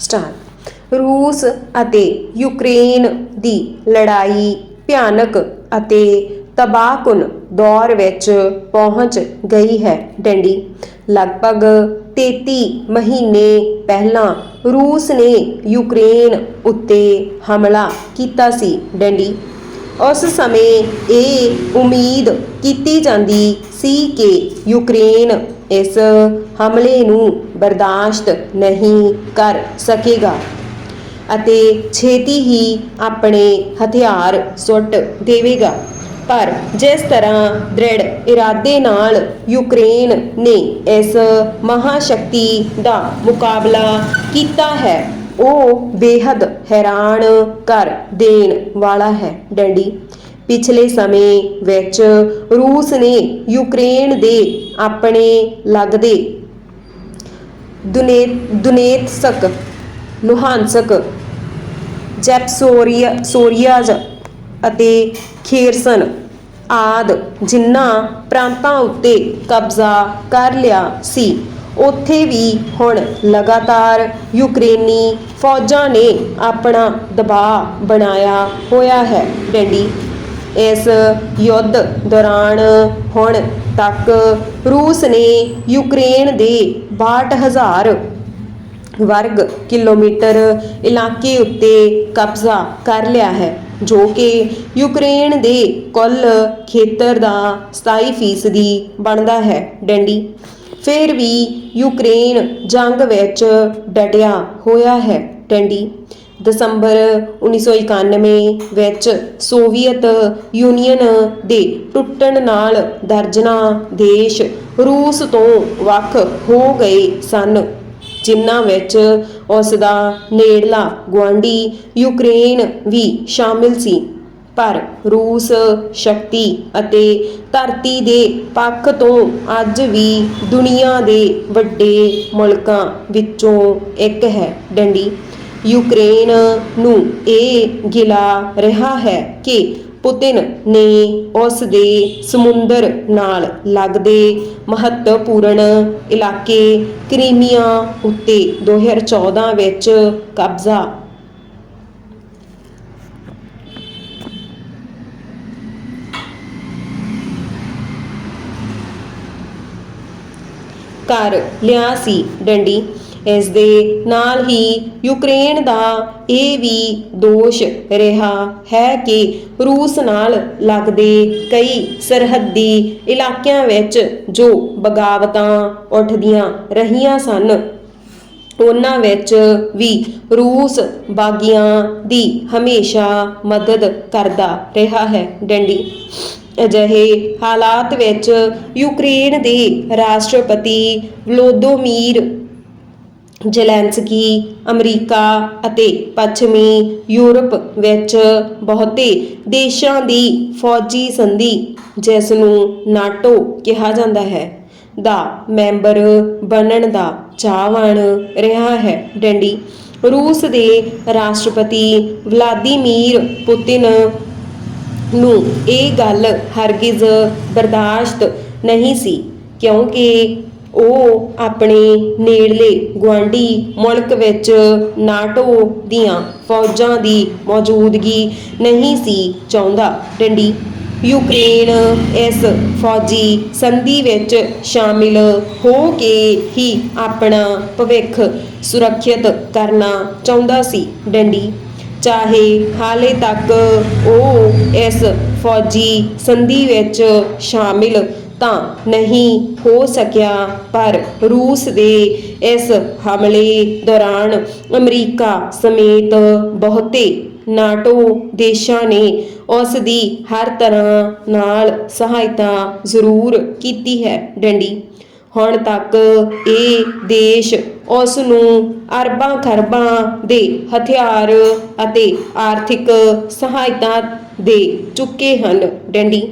Star ਰੂਸ ਅਤੇ Ukraine ਦੀ ਲੜਾਈ ਭਿਆਨਕ ਅਤੇ ਤਬਾਹਕੁਨ ਦੌਰ ਵਿੱਚ ਪਹੁੰਚ ਗਈ ਹੈ ਡੰਡੀ। ਲਗਭਗ 33 ਮਹੀਨੇ ਪਹਿਲਾਂ ਰੂਸ ਨੇ ਯੂਕਰੇਨ ਉੱਤੇ ਹਮਲਾ ਕੀਤਾ ਸੀ ਡੰਡੀ। ਉਸ ਸਮੇਂ ਇਹ ਉਮੀਦ ਕੀਤੀ ਜਾਂਦੀ ਸੀ ਕਿ ਯੂਕਰੇਨ ਇਸ ਹਮਲੇ ਨੂੰ ਬਰਦਾਸ਼ਤ ਨਹੀਂ ਕਰ ਸਕੇਗਾ। ਅਤੇ ਛੇਤੀ ਹੀ ਆਪਣੇ ਹਥਿਆਰ ਸੁੱਟ ਦੇਵੇਗਾ। ਪਰ ਜਿਸ ਤਰ੍ਹਾਂ ਦ੍ਰਿੜ ਇਰਾਦੇ ਨਾਲ ਯੂਕਰੇਨ ਨੇ ਇਸ ਮਹਾਸ਼ਕਤੀ ਦਾ ਮੁਕਾਬਲਾ ਕੀਤਾ ਹੈ, ਉਹ ਬੇਹੱਦ ਹੈਰਾਨ ਕਰ ਦੇਣ ਵਾਲਾ ਹੈ। ਡੈਡੀ ਪਿਛਲੇ ਸਮੇਂ ਵਿੱਚ ਰੂਸ ਨੇ ਯੂਕਰੇਨ ਦੇ ਆਪਣੇ ਲੱਗਦੇ ਦੁਨੇ ਦੁਨੇਤਸਕ ਲੁਹਾਨਸਕ ਜੈਪਸੋਰੀਆ, ਸੋਰੀਆਜ਼ ਅਤੇ ਖੇਰਸਨ ਆਦ ਜਿਨ੍ਹਾਂ ਪ੍ਰਾਂਤਾਂ ਉੱਤੇ ਕਬਜ਼ਾ ਕਰ ਲਿਆ ਸੀ, ਉੱਥੇ ਵੀ ਹੁਣ ਲਗਾਤਾਰ ਯੂਕਰੇਨੀ ਫੌਜਾਂ ਨੇ ਆਪਣਾ ਦਬਾਅ ਬਣਾਇਆ ਹੋਇਆ ਹੈ। ਡੈਂਡੀ ਇਸ ਯੁੱਧ ਦੌਰਾਨ ਹੁਣ ਤੱਕ ਰੂਸ ਨੇ ਯੂਕਰੇਨ ਦੇ 62000 ਵਰਗ ਕਿਲੋਮੀਟਰ ਇਲਾਕੇ ਉੱਤੇ ਕਬਜ਼ਾ ਕਰ ਲਿਆ ਹੈ, ਜੋ ਕਿ ਯੂਕਰੇਨ ਦੇ ਕੁੱਲ ਖੇਤਰ ਦਾ 27% ਬਣਦਾ ਹੈ। ਡੰਡੀ, ਫਿਰ ਵੀ ਯੂਕਰੇਨ ਜੰਗ ਵਿੱਚ ਡਟਿਆ ਹੋਇਆ ਹੈ। ਡੰਡੀ ਦਸੰਬਰ 1991 ਵਿੱਚ ਸੋਵੀਅਤ ਯੂਨੀਅਨ ਦੇ ਟੁੱਟਣ ਨਾਲ ਦਰਜਨਾਂ ਦੇਸ਼ ਰੂਸ ਤੋਂ ਵੱਖ ਹੋ ਗਏ ਸਨ, ਜਿਨ੍ਹਾਂ ਵਿੱਚ ਉਸ ਦਾ ਨੇੜਲਾ ਗੁਆਂਢੀ ਯੂਕਰੇਨ ਵੀ ਸ਼ਾਮਿਲ ਸੀ। ਪਰ ਰੂਸ ਸ਼ਕਤੀ ਅਤੇ ਧਰਤੀ ਦੇ ਪੱਖ ਤੋਂ ਅੱਜ ਵੀ ਦੁਨੀਆ ਦੇ ਵੱਡੇ ਮੁਲਕਾਂ ਵਿੱਚੋਂ ਇੱਕ ਹੈ ਡੰਡੀ। ਯੂਕਰੇਨ ਨੂੰ ਇਹ ਗਿਲਾ ਰਿਹਾ ਹੈ ਕਿ ਪੁਤਿਨ ਨੇ ਉਸ ਦੇ ਸਮੁੰਦਰ ਨਾਲ ਲੱਗਦੇ ਮਹੱਤਵਪੂਰਨ ਇਲਾਕੇ ਕ੍ਰੀਮੀਆ ਉੱਤੇ 2014 ਵਿੱਚ ਕਬਜ਼ਾ। ਕਰ ਲਿਆ ਸੀ ਡੰਡੀ। ਇਸ ਦੇ ਨਾਲ ਹੀ ਯੂਕਰੇਨ ਦਾ ਇਹ ਵੀ ਦੋਸ਼ ਰਿਹਾ ਹੈ ਕਿ ਰੂਸ ਨਾਲ ਲੱਗਦੇ ਕਈ ਸਰਹੱਦੀ ਇਲਾਕਿਆਂ ਵਿੱਚ ਜੋ ਬਗਾਵਤਾਂ ਉੱਠਦੀਆਂ ਰਹੀਆਂ ਸਨ, ਉਹਨਾਂ ਵਿੱਚ ਵੀ ਰੂਸ ਬਾਗੀਆਂ ਦੀ ਹਮੇਸ਼ਾ ਮਦਦ ਕਰਦਾ ਰਿਹਾ ਹੈ। ਡੈਂਡੀ, ਅਜਿਹੇ ਹਾਲਾਤ ਵਿੱਚ ਯੂਕਰੇਨ ਦੇ ਰਾਸ਼ਟਰਪਤੀ ਵਲੋਦੋਮੀਰ ਜ਼ੈਲੈਂਸਕੀ, ਅਮਰੀਕਾ ਅਤੇ ਪੱਛਮੀ ਯੂਰਪ ਵਿੱਚ ਬਹੁਤੇ ਦੇਸ਼ਾਂ ਦੀ ਫੌਜੀ ਸੰਧੀ ਜਿਸ ਨੂੰ ਨਾਟੋ ਕਿਹਾ ਜਾਂਦਾ ਹੈ, ਦਾ ਮੈਂਬਰ ਬਣਨ ਦਾ ਚਾਹਵਾਨ ਰਿਹਾ ਹੈ। ਡੰਡੀ, ਰੂਸ ਦੇ ਰਾਸ਼ਟਰਪਤੀ ਵਲਾਦੀਮੀਰ ਪੁਤਿਨ ਨੂੰ ਇਹ ਗੱਲ ਹਰਗਿਜ਼ ਬਰਦਾਸ਼ਤ ਨਹੀਂ ਸੀ, ਕਿਉਂਕਿ ਉਹ ਆਪਣੇ ਨੇੜਲੇ ਗੁਆਂਢੀ ਮੁਲਕ ਵਿੱਚ ਨਾਟੋ ਦੀਆਂ ਫੌਜਾਂ ਦੀ ਮੌਜੂਦਗੀ ਨਹੀਂ ਸੀ ਚਾਹੁੰਦਾ। ਡੰਡੀ, ਯੂਕਰੇਨ ਇਸ ਫੌਜੀ ਸੰਧੀ ਵਿੱਚ ਸ਼ਾਮਿਲ ਹੋ ਕੇ ਹੀ ਆਪਣਾ ਭਵਿੱਖ ਸੁਰੱਖਿਅਤ ਕਰਨਾ ਚਾਹੁੰਦਾ ਸੀ। ਡੰਡੀ, ਚਾਹੇ ਹਾਲੇ ਤੱਕ ਉਹ ਇਸ ਫੌਜੀ ਸੰਧੀ ਵਿੱਚ ਸ਼ਾਮਿਲ ਤਾਂ ਨਹੀਂ ਹੋ ਸਕਿਆ। ਪਰ ਰੂਸ ਦੇ ਇਸ ਹਮਲੇ ਦੌਰਾਨ ਅਮਰੀਕਾ ਸਮੇਤ ਬਹੁਤੇ ਨਾਟੋ ਦੇਸ਼ਾਂ ਨੇ ਉਸ ਦੀ ਹਰ ਤਰ੍ਹਾਂ ਨਾਲ ਸਹਾਇਤਾ ਜ਼ਰੂਰ ਕੀਤੀ ਹੈ ਡੰਡੀ। ਹੁਣ ਤੱਕ ਇਹ ਦੇਸ਼ ਉਸ ਨੂੰ ਅਰਬਾਂ ਖਰਬਾਂ ਦੇ ਹਥਿਆਰ ਅਤੇ ਆਰਥਿਕ ਸਹਾਇਤਾ ਦੇ ਚੁੱਕੇ ਹਨ ਡੰਡੀ।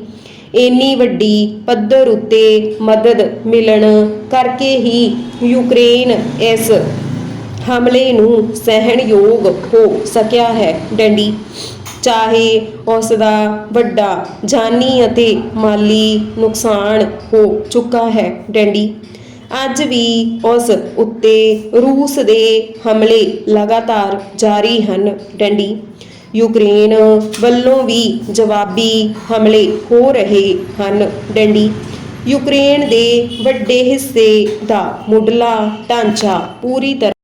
ਇੰਨੀ ਵੱਡੀ ਪੱਧਰ ਉੱਤੇ ਮਦਦ ਮਿਲਣ ਕਰਕੇ ਹੀ ਯੂਕਰੇਨ ਇਸ ਹਮਲੇ ਨੂੰ ਸਹਿਣਯੋਗ ਹੋ ਸਕਿਆ ਹੈ। ਡੈਂਡੀ, ਚਾਹੇ ਉਸ ਦਾ ਵੱਡਾ ਜਾਨੀ ਅਤੇ ਮਾਲੀ ਨੁਕਸਾਨ ਹੋ ਚੁੱਕਾ ਹੈ, ਡੈਂਡੀ। ਅੱਜ ਵੀ ਉਸ ਉੱਤੇ ਰੂਸ ਦੇ ਹਮਲੇ ਲਗਾਤਾਰ ਜਾਰੀ ਹਨ, ਡੈਂਡੀ। ਯੂਕਰੇਨ ਵੱਲੋਂ ਵੀ ਜਵਾਬੀ ਹਮਲੇ ਹੋ ਰਹੇ ਹਨ। ਡੰਡੀ, ਯੂਕਰੇਨ ਦੇ ਵੱਡੇ ਹਿੱਸੇ ਦਾ ਮੁੱਢਲਾ ਢਾਂਚਾ ਪੂਰੀ ਤਰ੍ਹਾਂ